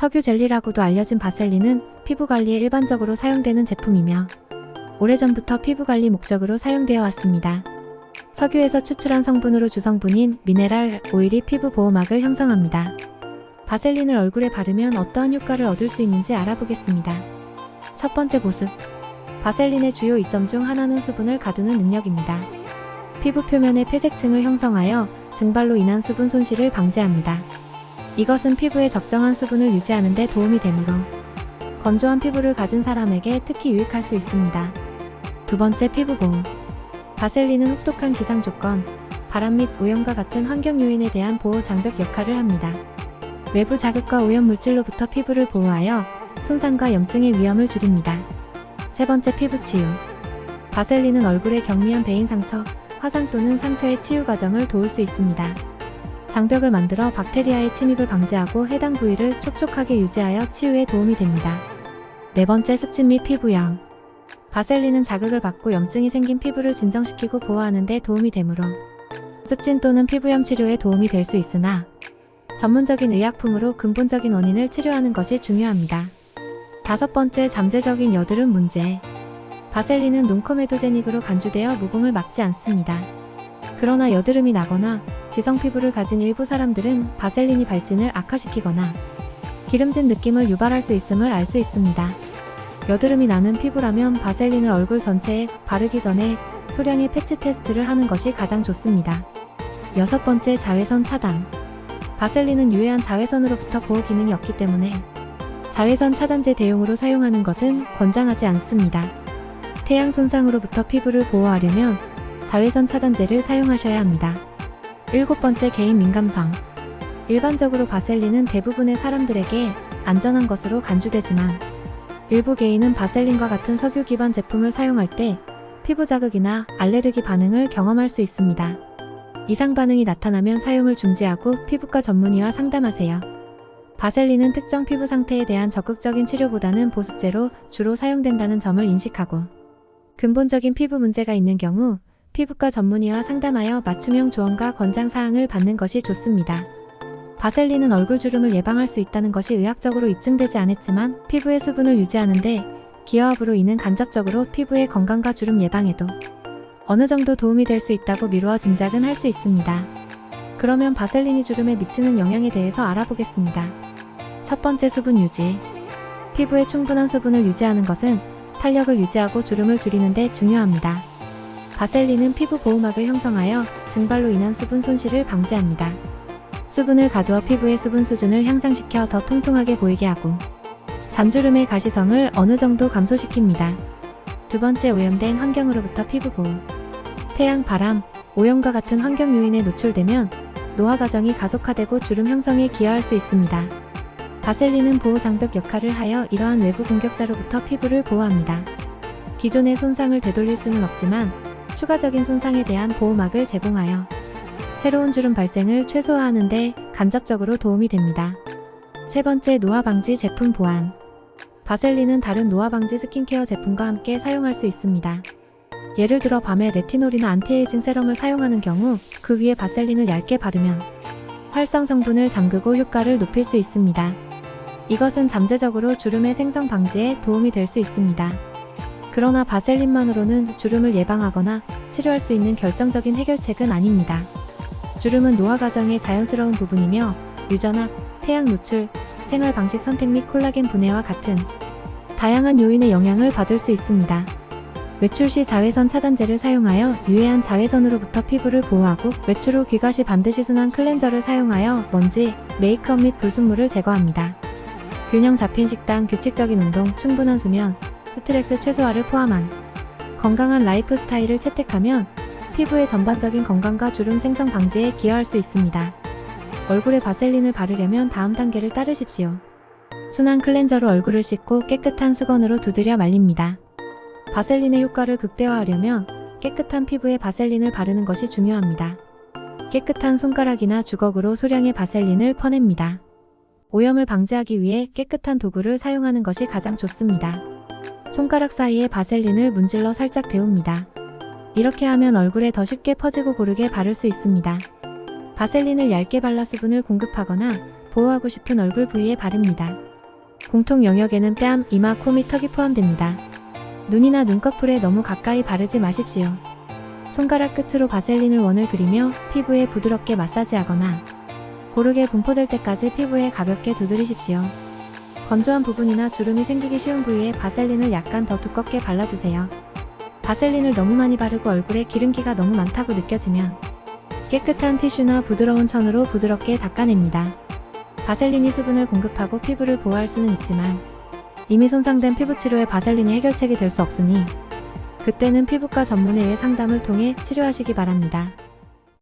석유 젤리라고도 알려진 바셀린은 피부 관리에 일반적으로 사용되는 제품이며 오래전부터 피부 관리 목적으로 사용되어 왔습니다. 석유에서 추출한 성분으로 주성분인 미네랄 오일이 피부 보호막을 형성합니다. 바셀린을 얼굴에 바르면 어떠한 효과를 얻을 수 있는지 알아보겠습니다. 첫 번째 보습. 바셀린의 주요 이점 중 하나는 수분을 가두는 능력입니다. 피부 표면의 폐색층을 형성하여 증발로 인한 수분 손실을 방지합니다. 이것은 피부에 적정한 수분을 유지하는 데 도움이 되므로 건조한 피부를 가진 사람에게 특히 유익할 수 있습니다. 두 번째 피부 보호. 바셀린은 혹독한 기상 조건, 바람 및 오염과 같은 환경 요인에 대한 보호 장벽 역할을 합니다. 외부 자극과 오염 물질로부터 피부를 보호하여 손상과 염증의 위험을 줄입니다. 세 번째 피부 치유. 바셀린은 얼굴의 경미한 베인 상처, 화상 또는 상처의 치유 과정을 도울 수 있습니다. 장벽을 만들어 박테리아의 침입을 방지하고 해당 부위를 촉촉하게 유지하여 치유에 도움이 됩니다. 네 번째 습진 및 피부염. 바셀린은 자극을 받고 염증이 생긴 피부를 진정시키고 보호하는 데 도움이 되므로 습진 또는 피부염 치료에 도움이 될 수 있으나 전문적인 의약품으로 근본적인 원인을 치료하는 것이 중요합니다. 다섯 번째 잠재적인 여드름 문제. 바셀린은 논코메도제닉으로 간주되어 모공을 막지 않습니다. 그러나 여드름이 나거나 지성 피부를 가진 일부 사람들은 바셀린이 발진을 악화시키거나 기름진 느낌을 유발할 수 있음을 알 수 있습니다. 여드름이 나는 피부라면 바셀린을 얼굴 전체에 바르기 전에 소량의 패치 테스트를 하는 것이 가장 좋습니다. 여섯 번째 자외선 차단. 바셀린은 유해한 자외선으로부터 보호 기능이 없기 때문에 자외선 차단제 대용으로 사용하는 것은 권장하지 않습니다. 태양 손상으로부터 피부를 보호하려면 자외선 차단제를 사용하셔야 합니다. 일곱 번째 개인 민감성. 일반적으로 바셀린은 대부분의 사람들에게 안전한 것으로 간주되지만 일부 개인은 바셀린과 같은 석유 기반 제품을 사용할 때 피부 자극이나 알레르기 반응을 경험할 수 있습니다. 이상 반응이 나타나면 사용을 중지하고 피부과 전문의와 상담하세요. 바셀린은 특정 피부 상태에 대한 적극적인 치료보다는 보습제로 주로 사용된다는 점을 인식하고 근본적인 피부 문제가 있는 경우 피부과 전문의와 상담하여 맞춤형 조언과 권장 사항을 받는 것이 좋습니다. 바셀린은 얼굴 주름을 예방할 수 있다는 것이 의학적으로 입증되지 않았지만 피부의 수분을 유지하는데 기여함으로 인해 간접적으로 피부의 건강과 주름 예방에도 어느 정도 도움이 될 수 있다고 미루어 짐작은 할 수 있습니다. 그러면 바셀린이 주름에 미치는 영향에 대해서 알아보겠습니다. 첫 번째 수분 유지. 피부에 충분한 수분을 유지하는 것은 탄력을 유지하고 주름을 줄이는 데 중요합니다. 바셀린은 피부 보호막을 형성하여 증발로 인한 수분 손실을 방지합니다. 수분을 가두어 피부의 수분 수준을 향상시켜 더 통통하게 보이게 하고 잔주름의 가시성을 어느 정도 감소시킵니다. 두 번째 오염된 환경으로부터 피부 보호. 태양, 바람, 오염과 같은 환경 요인에 노출되면 노화 과정이 가속화되고 주름 형성에 기여할 수 있습니다. 바셀린은 보호 장벽 역할을 하여 이러한 외부 공격자로부터 피부를 보호합니다. 기존의 손상을 되돌릴 수는 없지만 추가적인 손상에 대한 보호막을 제공하여 새로운 주름 발생을 최소화하는 데 간접적으로 도움이 됩니다. 세 번째 노화 방지 제품 보안. 바셀린은 다른 노화 방지 스킨케어 제품과 함께 사용할 수 있습니다. 예를 들어 밤에 레티놀이나 안티에이징 세럼을 사용하는 경우 그 위에 바셀린을 얇게 바르면 활성 성분을 잠그고 효과를 높일 수 있습니다. 이것은 잠재적으로 주름의 생성 방지에 도움이 될 수 있습니다. 그러나 바셀린만으로는 주름을 예방하거나 치료할 수 있는 결정적인 해결책은 아닙니다. 주름은 노화 과정의 자연스러운 부분이며 유전학, 태양 노출, 생활 방식 선택 및 콜라겐 분해와 같은 다양한 요인의 영향을 받을 수 있습니다. 외출 시 자외선 차단제를 사용하여 유해한 자외선으로부터 피부를 보호하고 외출 후 귀가 시 반드시 순환 클렌저를 사용하여 먼지, 메이크업 및 불순물을 제거합니다. 균형 잡힌 식단, 규칙적인 운동, 충분한 수면, 스트레스 최소화를 포함한 건강한 라이프 스타일을 채택하면 피부의 전반적인 건강과 주름 생성 방지에 기여할 수 있습니다. 얼굴에 바셀린을 바르려면 다음 단계를 따르십시오. 순한 클렌저로 얼굴을 씻고 깨끗한 수건으로 두드려 말립니다. 바셀린의 효과를 극대화하려면 깨끗한 피부에 바셀린을 바르는 것이 중요합니다. 깨끗한 손가락이나 주걱으로 소량의 바셀린을 퍼냅니다. 오염을 방지하기 위해 깨끗한 도구를 사용하는 것이 가장 좋습니다. 손가락 사이에 바셀린을 문질러 살짝 데웁니다. 이렇게 하면 얼굴에 더 쉽게 퍼지고 고르게 바를 수 있습니다. 바셀린을 얇게 발라 수분을 공급하거나 보호하고 싶은 얼굴 부위에 바릅니다. 공통 영역에는 뺨, 이마, 코 및 턱이 포함됩니다. 눈이나 눈꺼풀에 너무 가까이 바르지 마십시오. 손가락 끝으로 바셀린을 원을 그리며 피부에 부드럽게 마사지하거나 고르게 분포될 때까지 피부에 가볍게 두드리십시오. 건조한 부분이나 주름이 생기기 쉬운 부위에 바셀린을 약간 더 두껍게 발라주세요. 바셀린을 너무 많이 바르고 얼굴에 기름기가 너무 많다고 느껴지면 깨끗한 티슈나 부드러운 천으로 부드럽게 닦아냅니다. 바셀린이 수분을 공급하고 피부를 보호할 수는 있지만 이미 손상된 피부 치료에 바셀린이 해결책이 될 수 없으니 그때는 피부과 전문의의 상담을 통해 치료하시기 바랍니다.